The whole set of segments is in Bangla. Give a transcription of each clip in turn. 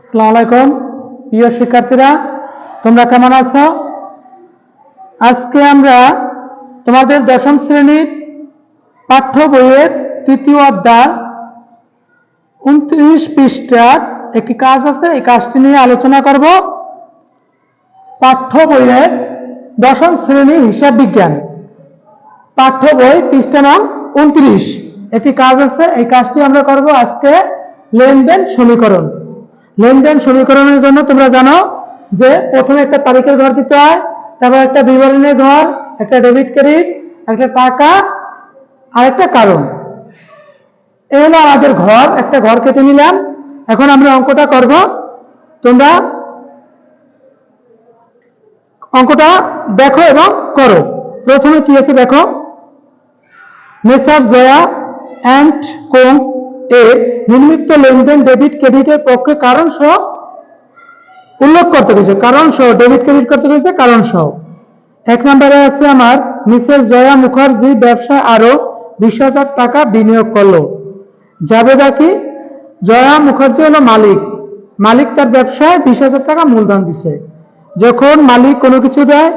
আসসালামু আলাইকুম। প্রিয় শিক্ষার্থীরা, তোমরা কেমন আছো? আজকে আমরা তোমাদের দশম শ্রেণির পাঠ্য বইয়ের তৃতীয় অধ্যায় উনত্রিশ পৃষ্ঠার একটি কাজ আছে, এই কাজটি নিয়ে আলোচনা করব। পাঠ্য বইয়ের দশম শ্রেণি হিসাব বিজ্ঞান। পাঠ্য বই পৃষ্ঠা নাম উনত্রিশ। একটি কাজ আছে, এই কাজটি আমরা করব আজকে লেনদেন সমীকরণ। লেনদেন সমীকরণের জন্য তোমরা জানো যে প্রথমে একটা তারিখের ঘর দিতে হয়, তারপর একটা বিবরণের ঘর, একটা ডেবিট ক্রেডিট একটা টাকা, আর একটা কারণ। হলো আমাদের ঘর, একটা ঘর কেটে নিলাম। এখন আমরা অঙ্কটা করব। তোমরা অঙ্কটা দেখো এবং করো। প্রথমে কি আছে দেখো? মেসার, জয়া, অ্যান্ড কোং এর নির্মিত লেনদেন ডেবিট ক্রেডিটের পক্ষে কারণ সহ? উল্লেখ করতে গেছে কারণ সহ ডেবিট ক্রেডিট করতে গেছে কারণ সহ। এক নম্বরে আছে আমার মিসেস জয়া মুখার্জি ব্যবসায় আরও বিশ হাজার টাকা বিনিয়োগ করল। জাবেদা কি? জয়া মুখার্জি হলো মালিক। মালিক তার ব্যবসায় বিশ হাজার টাকা মূলধন দিছে। যখন মালিক কোনো কিছু দেয়,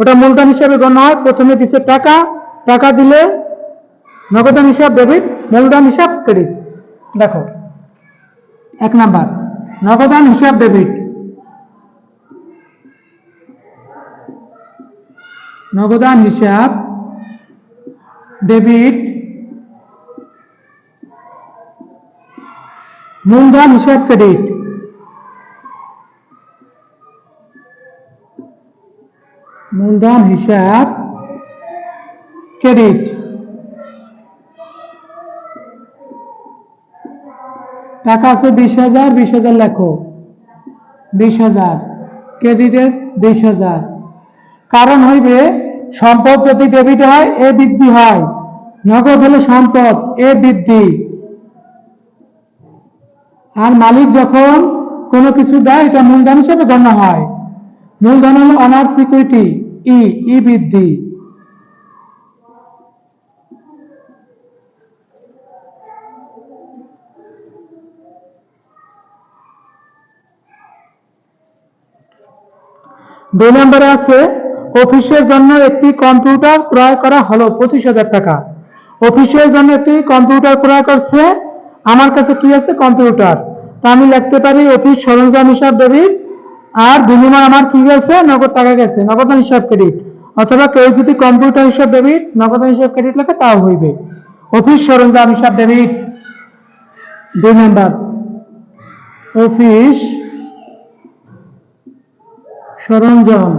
ওটা মূলধন হিসাবে গণ্য হয়। প্রথমে দিছে টাকা টাকা দিলে নগদান হিসাব ডেবিট মূলধন হিসাব ক্রেডিট দেখো, এক নাম্বার, নগদান হিসাব ডেবিট নগদান হিসাব ডেবিট মূলধন হিসাব ক্রেডিট মূলধন হিসাব ক্রেডিট টাকা আছে বিশ হাজার বিশ হাজার লেখো। বিশ হাজার। ক্রেডিটের বিশ হাজার। কারণ হইবে, সম্পদ যদি ডেবিট হয়, এ বৃদ্ধি হয়। নগদ হলে সম্পদ, এ বৃদ্ধি। আর মালিক যখন কোনো কিছু দেয়, এটা মূলধন হিসেবে গণ্য হয়। মূলধন হলো অনার সিকিউরিটি ই ই বৃদ্ধি। দুই নম্বরে আছে, অফিসের জন্য একটি কম্পিউটার ক্রয় করা হলো পঁচিশ হাজার টাকা। অফিসের জন্য একটি কম্পিউটার ক্রয় করছে, আমার কাছে কি আছে? কম্পিউটার। তা আমি লিখতে পারি অফিস সরঞ্জাম হিসাব ডেবিট আর বিনিময় আমার কি গেছে? নগদ টাকা গেছে। নগদান হিসাব ক্রেডিট অথবা কেউ যদি কম্পিউটার হিসাব ডেবিট নগদান হিসাব ক্রেডিট লেখে, তাও হইবে। অফিস সরঞ্জাম হিসাব ডেবিট দুই নাম্বার। অফিস সরঞ্জাম।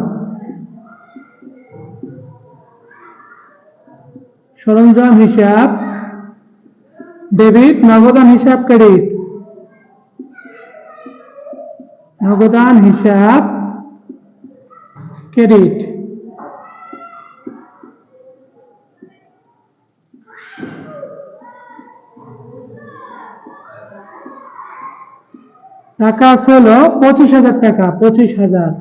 সরঞ্জাম হিসাব ডেবিট নগদান হিসাব ক্রেডিট নগদান হিসাব ক্রেডিট টাকা আছে হলো পঁচিশ হাজার টাকা, পঁচিশ হাজার।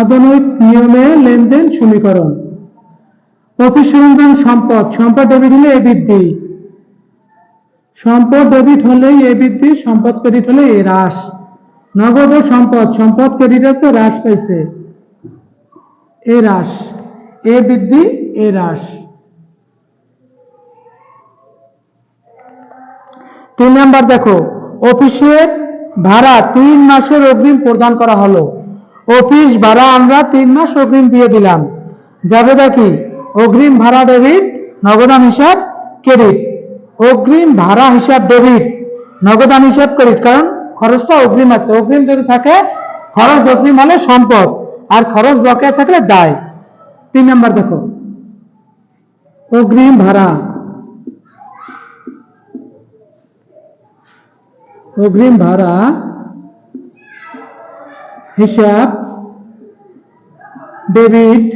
আধুনিক নিয়মে লেনদেন সমীকরণ। অফিস সরঞ্জাম সম্পদ সম্পদ ডেবিট হলে এ বৃদ্ধি। সম্পদ ডেবিট হলেই এ বৃদ্ধি, সম্পদ ক্রেডিট হলে এ হ্রাস। নগদ ও সম্পদ সম্পদ ক্রেডিট আছে, হ্রাস পাইছে। এ হ্রাস। এ বৃদ্ধি, এ হ্রাস। তিন নাম্বার দেখো, অফিসের ভাড়া তিন মাসের অগ্রিম প্রদান করা হলো। অফিস ভাড়া আমরা তিন মাস অগ্রিম দিয়ে দিলাম। যাবে দেখি অগ্রিম ভাড়া ডেবিট নগদান হিসাব ক্রেডিট। অগ্রিম ভাড়া হিসাব ডেবিট নগদান হিসাব ক্রেডিট। কারণ খরচটা অগ্রিম আছে। অগ্রিম যদি থাকে, খরচ অগ্রিম হলে সম্পদ। আর খরচ বকেয়া থাকলে দায়। তিন নম্বর দেখো। অগ্রিম ভাড়া। অগ্রিম ভাড়া হিসাব, ডেবিট,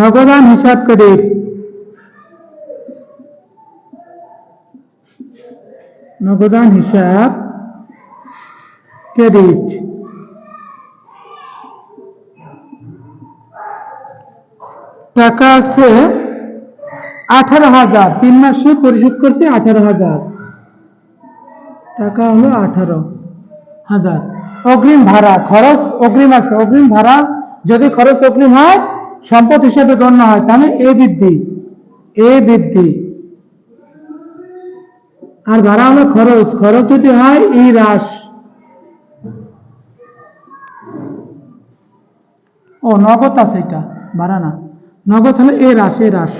নগদান হিসাব ক্রেডিট নগদান হিসাব, ক্রেডিট। টাকা আছে আঠারো হাজার, তিন মাসে পরিশোধ করছি আঠারো হাজার। টাকা হলো আঠারো হাজার। অগ্রিম ভাড়া, খরচ অগ্রিম আছে। অগ্রিম ভাড়া যদি খরচ অগ্রিম হয়, সম্পদ হিসেবে গণ্য হয়, তাহলে এ বৃদ্ধি এ বৃদ্ধি। আর ভাড়া হলো খরচ। খরচ যদি হয়, ই হ্রাস। ও, নগদ আছে এটা, ভাড়া না। নগদ হলে এ হ্রাস এ হ্রাস।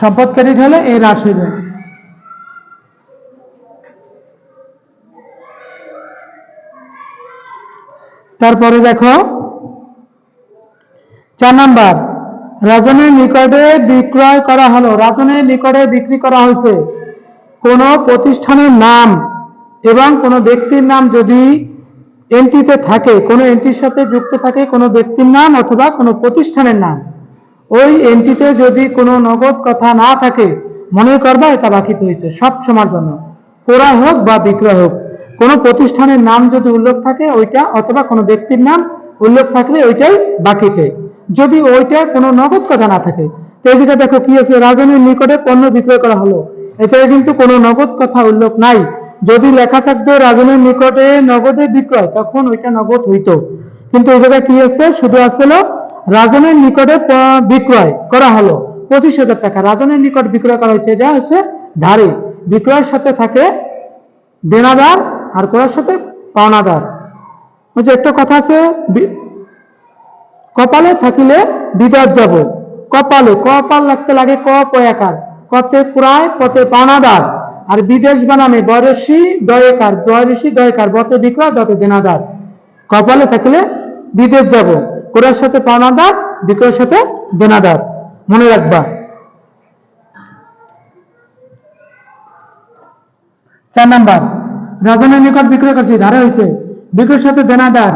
সম্পদ ক্রেডিট হলে এ হ্রাস হইবে। তারপরে দেখো, চার নাম্বার, রাজনের নিকটে বিক্রয় করা হলো। রাজনের নিকটে বিক্রি করা হয়েছে। কোন প্রতিষ্ঠানের নাম এবং কোন ব্যক্তির নাম যদি এন্ট্রিতে থাকে, কোন এন্ট্রির সাথে যুক্ত থাকে কোনো ব্যক্তির নাম অথবা কোনো প্রতিষ্ঠানের নাম। ওই এন্ট্রিতে যদি কোনো নগদ কথা না থাকে, মনে করবা এটা বাকিতে হয়েছে, সব সময়ের জন্য। ক্রয় হোক বা বিক্রয় হোক, কোনো প্রতিষ্ঠানের নাম যদি উল্লেখ থাকে, ওইটা অথবা কোনো ব্যক্তির নাম উল্লেখ থাকলে ওইটাই বাকিতে যদি ওইটা কোনো নগদ কথা না থাকে, তো এই জায়গায় দেখো কি আছে রাজনের নিকটে পণ্য বিক্রয় করা হলো। এছাড়া কিন্তু কোনো নগদ কথা উল্লেখ নাই। যদি লেখা থাকতো রাজনের নিকটে নগদে বিক্রয়, তখন ওইটা নগদ হইতো। কিন্তু এই জায়গায় কি আছে? শুধু আসলো রাজনের নিকটে বিক্রয় করা হলো। পঁচিশ হাজার টাকা। রাজনের নিকট বিক্রয় করা হয়েছে, এটা হচ্ছে ধারে। বিক্রয়ের সাথে থাকে দেনাদার আর করার সাথে পাওনাদার। যে একটা কথা আছে কপালে থাকিলে বিদাত যাব। কপালে, কপাল লাগতে লাগে ক পয়াকার কতে প্রায় পতে পাওনাদার। আর বিদেশ বানামে, বয়সী দয়েকার বয়সী দয়েকার বতে বিক্রয় দতে দেনাদার। কপালে থাকলে বিদেশ যাব। কোরার সাথে পাওনাদার, বিক্রয়ের সাথে দেনাদার। মনে রাখবা। চার নাম্বার রাজনের নিকট বিক্রয় করছি, ধারে হয়েছে বিক্রয়ের সাথে দেনাদার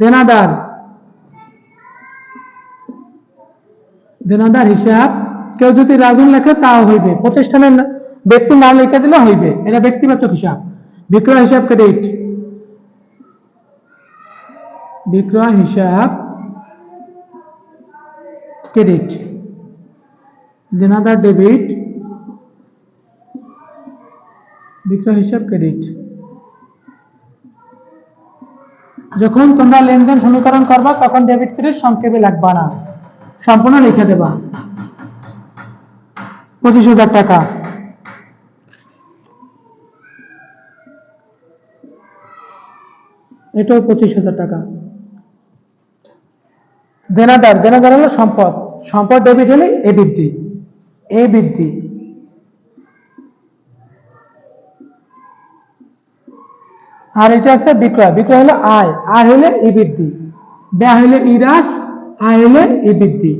দেনাদার। দেনাদার হিসাব, কেউ যদি রাজন লেখে, তাও হইবে। প্রতিষ্ঠানের ব্যক্তির নাম লিখে দিলে হইবে। এটা ব্যক্তিবাচক হিসাব। বিক্রয় হিসাব ক্রেডিট বিক্রয় হিসাব ক্রেডিট দেনাদার ডেবিট বিক্রয় হিসাব ক্রেডিট যখন তোমরা লেনদেন সমীকরণ করবা, তখন ডেবিট ক্রেডিট সংক্ষেপে লাগবা না। সম্পূর্ণ লিখে দেবা। পঁচিশ হাজার টাকা। এটাও পঁচিশ হাজার টাকা। দেনাদার দেনাদার হলো সম্পদ। সম্পদ ডেবিট হলে এ বৃদ্ধি এ বৃদ্ধি। আর এটা আছে বিক্রয়। বিক্রয় হলো আয়। আয় হলে ই বৃদ্ধি। ব্যয় হলে ই হ্রাস। আয় হলে ই বৃদ্ধি।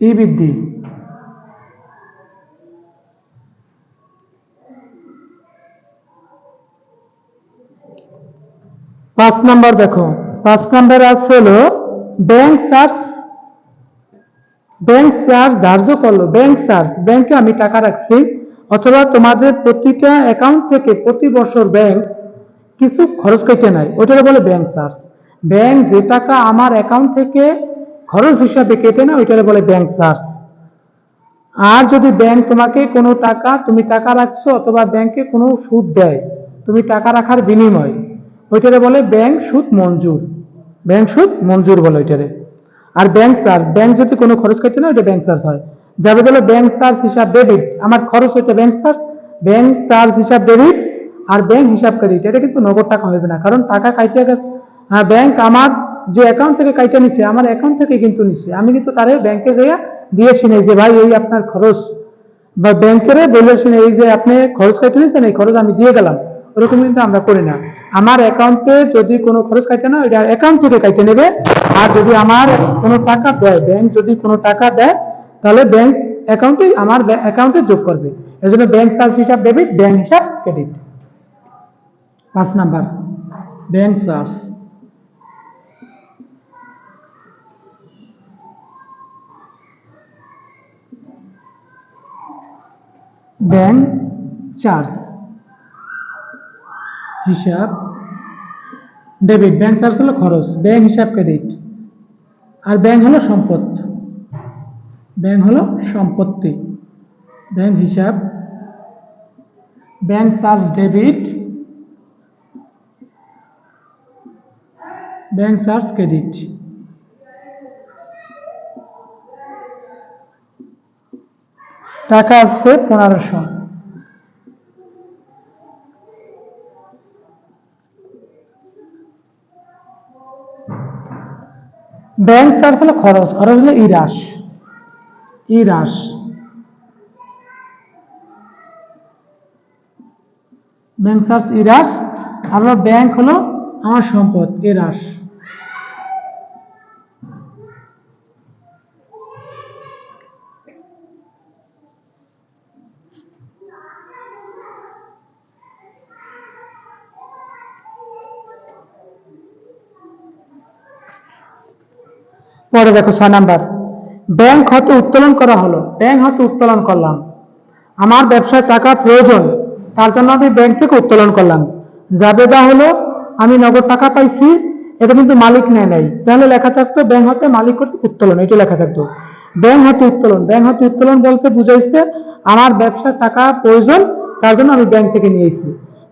ই বৃদ্ধি। পাঁচ নাম্বার দেখো, পাঁচ নাম্বার আছে হলো ব্যাংক চার্জ ব্যাংক চার্জ ধার্য করল। ব্যাংক চার্জ ব্যাংকে আমি টাকা রাখছি, অথবা তোমাদের প্রতিটা অ্যাকাউন্ট থেকে প্রতি বছর ব্যাংক কিছু খরচ কেটে নেয়। ওটাকে বলে ব্যাংক চার্জ ব্যাংক যে টাকা আমার অ্যাকাউন্ট থেকে খরচ হিসাবে কেটে নেয়, ওইটাকে বলে ব্যাংক চার্জ আর যদি ব্যাংক তোমাকে কোনো টাকা, তুমি টাকা রাখছো, অথবা ব্যাংকে কোনো সুদ দেয়, তুমি টাকা রাখার বিনিময় ওইটারে বলে ব্যাংক সুদ মঞ্জুর। ব্যাংক সুদ মঞ্জুর বলে ওইটারে। আর ব্যাংক চার্জ ব্যাংক যদি কোনো খরচ কাটে না, ওইটা ব্যাংক চার্জ হয়। যাবে বলে ব্যাংক চার্জ হিসাব ডেবিট আমার খরচ হইতে ব্যাংক চার্জ ব্যাংক চার্জ হিসাব ডেবিট আর ব্যাংক হিসাব ক্রেডিট এটা কিন্তু নগদ টাকা হবে না, কারণ টাকা কাইটে গেছে। ব্যাংক আমার যে অ্যাকাউন্ট থেকে কাইটে নিচ্ছে আমার অ্যাকাউন্ট থেকে কিন্তু নিচ্ছে আমি কিন্তু তারে ব্যাংকে যেয়ে দিয়েছি না যে ভাই, এই আপনার খরচ। বা ব্যাংকের বলেছেন এই যে আপনি খরচ কাটে নিয়েছেন এই খরচ আমি দিয়ে গেলাম। ওরকম কিন্তু আমরা করি না। আমার অ্যাকাউন্টে যদি কোনো খরচ কাটে না ওইটা অ্যাকাউন্ট থেকে কাটে নেবে। আর যদি আমার কোনো টাকা দেয় ব্যাংক যদি কোনো টাকা দেয়, তাহলে ব্যাংক অ্যাকাউন্টে আমার অ্যাকাউন্টে যোগ করবে। এই জন্য ব্যাংক চার্জ হিসাব ডেবিট ব্যাংক হিসাব ক্রেডিট পাঁচ number. Bank charge. Bank charge. হিসাব। ডেবিট ব্যাংক চার্জ হলো খরচ ব্যাংক হিসাব ক্রেডিট আর ব্যাংক হলো সম্পদ। ব্যাংক হলো সম্পত্তি। ব্যাংক হিসাব। Bank charge debit bank charge credit টাকা আছে পনেরোশো। ব্যাংক চার্জ হলো খরচ খরচ হলো ইরাস ইরাস ব্যাংক চার্জ ইরাস আর ব্যাংক হলো আমার সম্পদ ইরাস পরে দেখো ছয় নাম্বার। ব্যাংক হতে উত্তোলন করা হলো। ব্যাংক হতে উত্তোলন করলাম। আমার ব্যবসায় টাকা প্রয়োজন, তার জন্য আমি ব্যাংক থেকে উত্তোলন করলাম। যাবে জাবেদা হলো, আমি নগদ টাকা পাইছি, এটা কিন্তু মালিক নেয় নাই। তাহলে লেখা থাকতো ব্যাংক হতে মালিক কর্তৃক উত্তোলন এটা লেখা থাকতো। ব্যাংক হতে উত্তোলন, ব্যাংক হতে উত্তোলন বলতে বুঝাইছে, আমার ব্যবসার টাকা প্রয়োজন, তার জন্য আমি ব্যাংক থেকে নিয়েছি।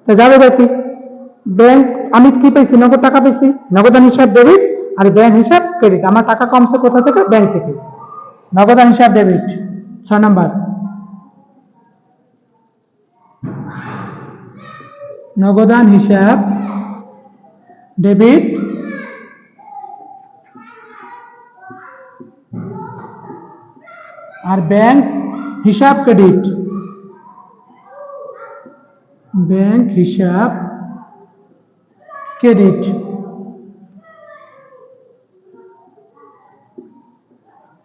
তা জাবেদা কি? ব্যাংক, আমি কি পাইছি? নগদ টাকা পাইছি। নগদান হিসাব ডেবিট আর ব্যাংক হিসাব ক্রেডিট আমার টাকা কমছে কোথা থেকে? ব্যাংক থেকে। নগদান হিসাব ডেবিট ছয় নম্বর। নগদান হিসাব ডেবিট আর ব্যাংক হিসাব ক্রেডিট ব্যাংক হিসাব ক্রেডিট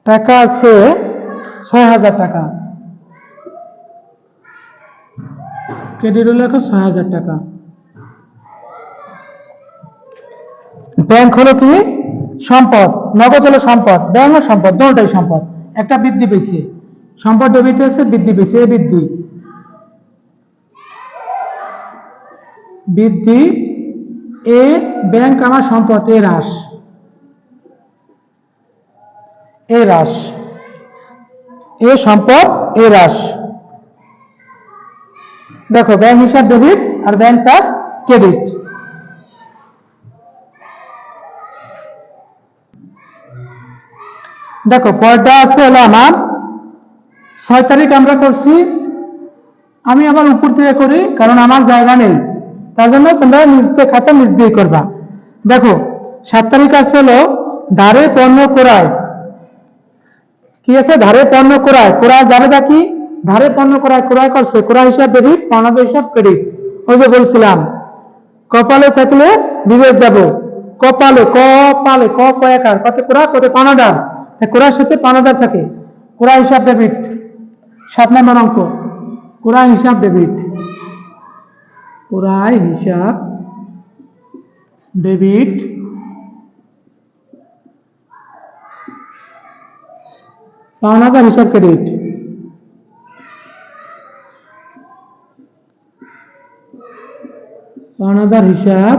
টাকা আছে ছয় হাজার টাকা। ক্রেডিট হলো এখন ছয় হাজার টাকা। ব্যাংক হলো কি? সম্পদ। নগদ হলো সম্পদ। ব্যাংক হলো সম্পদ, দুটাই সম্পদ। একটা বৃদ্ধি পেয়েছে। সম্পদ ডেবিট হয়েছে, বৃদ্ধি পেয়েছে, এই বৃদ্ধি। বৃদ্ধি, এ ব্যাংক আমার সম্পদ, এ হ্রাস এ হ্রাস এ সম্পদ, এ হ্রাস দেখো, ব্যাংক হিসাব ডেবিট আর ব্যাংক চার্জ ক্রেডিট। দেখো পরটা আছে হলো আমার। ছয় তারিখ আমরা করছি। আমি আবার উপর থেকে করি, কারণ আমার জায়গা নেই। তার জন্য তোমরা নিজ খাতা নিজ দিয়ে করবা। দেখো, সাত তারিখ আছে হলো ধারে পণ্য ক্রয়। কি আছে? ধারে পণ্য ক্রয়। ক্রয় যাবে দা কি? ধারে পণ্য ক্রয় ক্রয় করছে। ক্রয় হিসাব ডেবিট পাওনাদার হিসাব ক্রেডিট ওই যে বলছিলাম, কপালে থাকলে বিদেশ যাব। কপালে কপালে, ক কয়াকার কত ক্রয়? কত পানাদার? ক্রয়ের সাথে পানাদার থাকে। ক্রয় হিসাব ডেবিট সাত নম্বর অঙ্ক। ক্রয় হিসাব ডেবিট ক্রয় হিসাব ডেবিট পাওনাদার হিসাব ক্রেডিট পাওনাদার হিসাব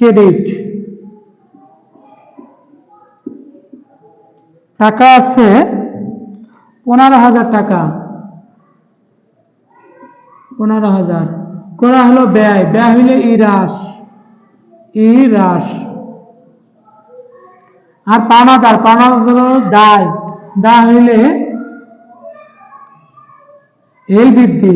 ক্রেডিট টাকা আছে, পনেরো হাজার টাকা। পনেরো হাজার। করা হলো ব্যয়। ব্যয় হইলে ই হ্রাস। ই ইরাস আর পাওনাদার পাওনাদার দায়। হইলে এল বৃদ্ধি।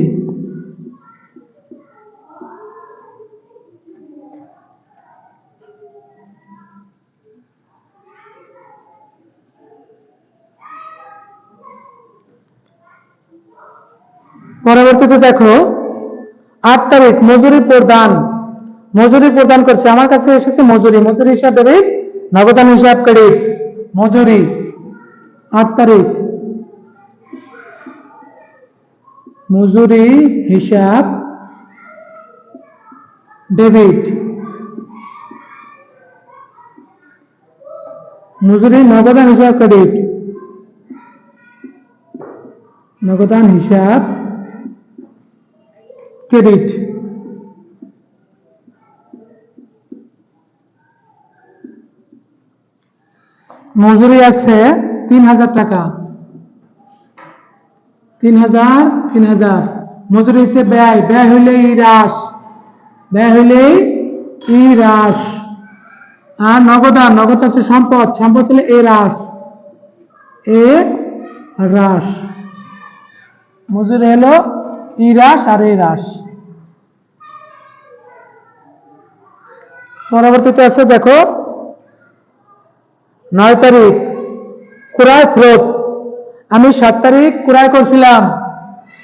পরবর্তীতে দেখো, আট তারিখ, মজুরি প্রদান। মজুরি প্রদান করছে। আমার কাছে এসেছে মজুরি। মজুরি হিসাব নগদান হিসাব ক্রেডিট মজুরি। আট তারিখ। মজুরি হিসাব ডেবিট। মজুরি নগদান হিসাব ক্রেডিট। নগদান হিসাব ক্রেডিট। মজুরি আছে তিন হাজার টাকা। তিন হাজার তিন হাজার মজুরি হচ্ছে ব্যয়। ব্যয় হইলে ই হ্রাস। ব্যয় হইলেই ই হ্রাস। আর নগদান নগদ হচ্ছে সম্পদ। সম্পদ হলে এ হ্রাস। এ হ্রাস। মজুরি হলো ই হ্রাস আর এ হ্রাস। পরবর্তীতে আছে দেখো, নয় তারিখ। ক্রয় ফেরত আমি সাত তারিখ ক্রয় করছিলাম।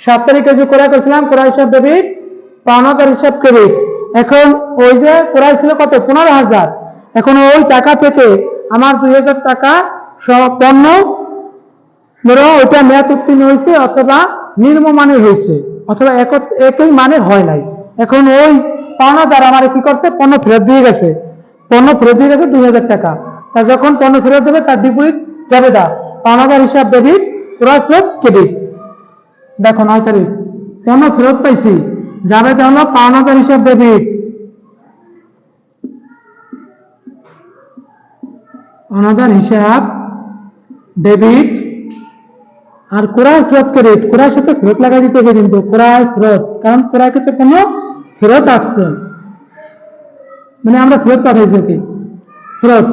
সাত তারিখে যে ক্রয় করছিলাম ক্রয় হিসাব ডেবিট পাওনাদার হিসাব ক্রেডিট এখন ওই যে ক্রয় ছিল কত? পনেরো হাজার। এখন ওই টাকা থেকে আমার দুই হাজার টাকা পণ্য ধরো, ওইটা মেয়াদ উত্তীর্ণ হয়েছে অথবা নির্মমানের হয়েছে, অথবা এক- একই মানের হয় নাই। এখন ওই পাওনাদার আমার কি করছে? পণ্য ফেরত দিয়ে গেছে। পণ্য ফেরত দিয়ে গেছে দুই হাজার টাকা। তা যখন পণ্য ফেরত দেবে, তার বিপরীত যাবে দা পাওনাদার হিসাব ডেবিট ক্রয় ফেরত ক্রেডিট দেখো, নয় তারিখ। পণ্য ফেরত পাইছি? যাবে তা হলো পাওনাদার হিসাব ডেবিট পাওনাদার হিসাব ডেবিট আর ক্রয় ফেরত ক্রেডিট ক্রয়ের সাথে ফেরত লাগাই দিতে হবে কিন্তু। ক্রয় ফেরত। কারণ ক্রয় ক্ষেত্রে কোনো ফেরত আসছে। মানে আমরা ফেরত পাঠাইছি ওকে। ফেরত।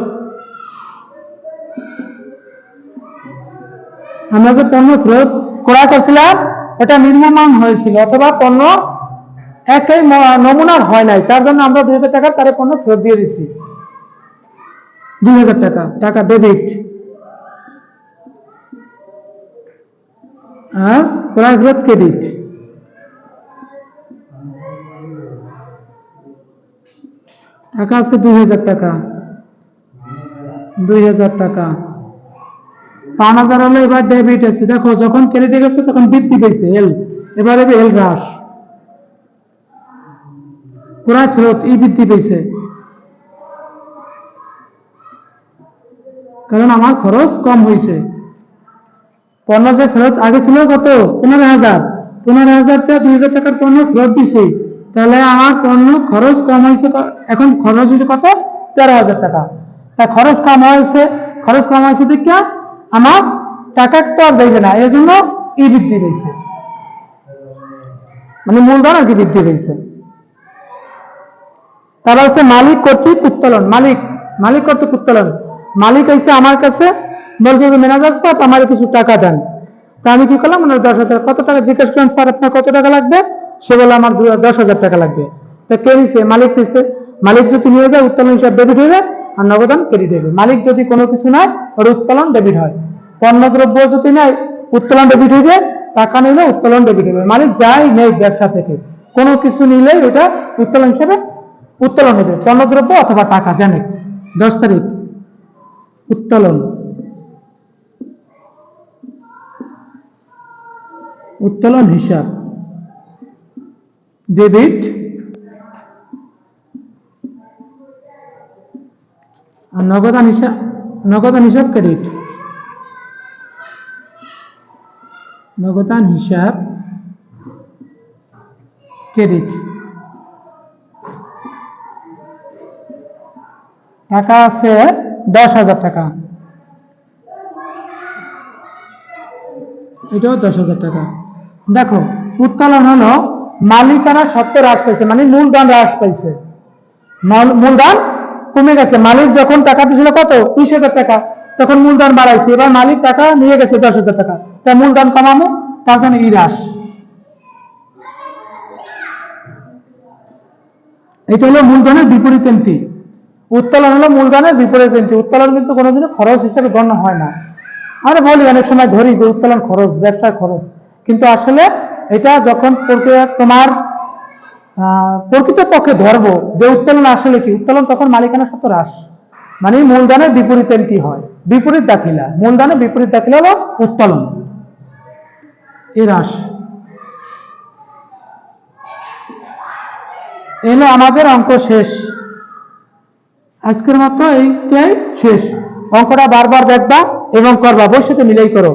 আমরা যে পণ্য ফেরত ক্রয় করছিলাম ওটা নির্মমান হয়েছিল অথবা পণ্য একই নমুনার হয় নাই। তার জন্য আমরা দুই হাজার টাকা তারে পণ্য ফেরত দিয়ে দিছি। দুই টাকা টাকা ডেবিট ক্রয় ফেরত ক্রেডিট টাকা আছে দুই হাজার টাকা। দুই হাজার টাকা। পাঁচ হাজার হলো এবার ডেবিট আছে। দেখো, যখন গেছে, তখন বৃদ্ধি পেয়েছে এল এবার এল হ্রাস। ফেরত ই বৃদ্ধি পেয়েছে কারণ আমার খরচ কম হয়েছে পণ্য যে ফেরত আগে ছিল কত? পনেরো হাজার। পনেরো হাজার টাকা, দুই হাজার টাকার পণ্য ফেরত দিছি। তাহলে আমার পণ্য খরচ কম হয়েছে এখন খরচ হয়েছে কত? তেরো হাজার টাকা। খরচ কম হয়েছে খরচ কম হয়েছে দেখা আমার টাকা তো আর যাইবে না এই জন্য ই বৃদ্ধি পেয়েছে। মানে মূলধন আর কি বৃদ্ধি পেয়েছে। তারপর আছে মালিক কর্তৃক উত্তোলন, মালিক মালিক কর্তৃক উত্তোলন। মালিক এসে আমার কাছে, বলছে যে, ম্যানেজার সাহেব, আমার কিছু টাকা দেন। তা আমি কি করলাম, ওনার দশ হাজার, কত টাকা? জিজ্ঞেস করলাম, স্যার, আপনার কত টাকা লাগবে? সে বলল, আমার দশ হাজার টাকা লাগবে। তা কে নিছে মালিক নিছে মালিক যদি নিয়ে যায়, উত্তোলন হিসাব ডেবিট হবে আর নগদান ক্রেডিট মালিক যদি কোনো কিছু নাই ওর উত্তোলন ডেবিট হয়। পণ্য দ্রব্য যদি নাই উত্তোলন ডেবিট হইবে টাকা নিলে উত্তোলন ডেবিট হবে। মালিক যাই নেই ব্যবসা থেকে, কোনো কিছু নিলেই ওটা উত্তোলন হিসাবে উত্তোলন হবে। পণ্যদ্রব্য অথবা টাকা, জানে। দশ তারিখ। উত্তোলন। উত্তোলন হিসাব। ডেবিট আর নগদান হিসাব ক্রেডিট নগদান হিসাব ক্রেডিট টাকা আছে দশ হাজার টাকা। এটাও দশ হাজার টাকা। দেখো, উত্তোলন হলো মালিকানা সত্ত্ব হ্রাস পাইছে মানে মূলধন হ্রাস পাইছে। মূল- মূলধন কমে গেছে। মালিক যখন টাকা দিয়েছিল কত? বিশ হাজার টাকা। তখন মূলধন বাড়াইছে। এবার মালিক টাকা নিয়ে গেছে দশ হাজার টাকা। তা মূলধন কমানো, তার জন্য হ্রাস এটা হলো মূলধনের বিপরীত এন্ট্রি। উত্তোলন হলো মূলধনের বিপরীত এন্ট্রি। উত্তোলন কিন্তু কোনোদিনও খরচ হিসেবে গণ্য হয় না। আমরা বলি, অনেক সময় ধরি যে উত্তোলন খরচ, ব্যবসার খরচ। কিন্তু আসলে এটা যখন তোমার প্রকৃতপক্ষে ধরবো যে উত্তোলন আসলে কি? উত্তোলন তখন মালিকানা সত্ত্ব হ্রাস। মানে মূলধনের বিপরীত এন্ট্রি হয়। বিপরীত দাখিলা। মূলধনের বিপরীত দাখিলা হলো উত্তোলন। এ হ্রাস। এলো আমাদের অঙ্ক শেষ। আজকের মতো এইটাই শেষ। অঙ্কটা বারবার দেখবা এবং করবা। সাথে মিলেই করো।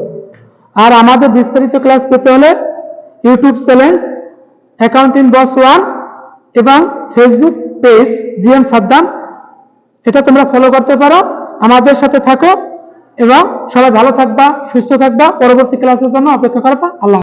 আর আমাদের বিস্তারিত ক্লাস পেতে হলে YouTube channel accounting boss one এবং ফেসবুক পেজ জিএম সাদ্দাম। এটা তোমরা ফলো করতে পারো। আমাদের সাথে থাকো এবং সবাই ভালো থাকবা, সুস্থ থাকবা। পরবর্তী ক্লাসের জন্য অপেক্ষা করবা। আল্লাহ।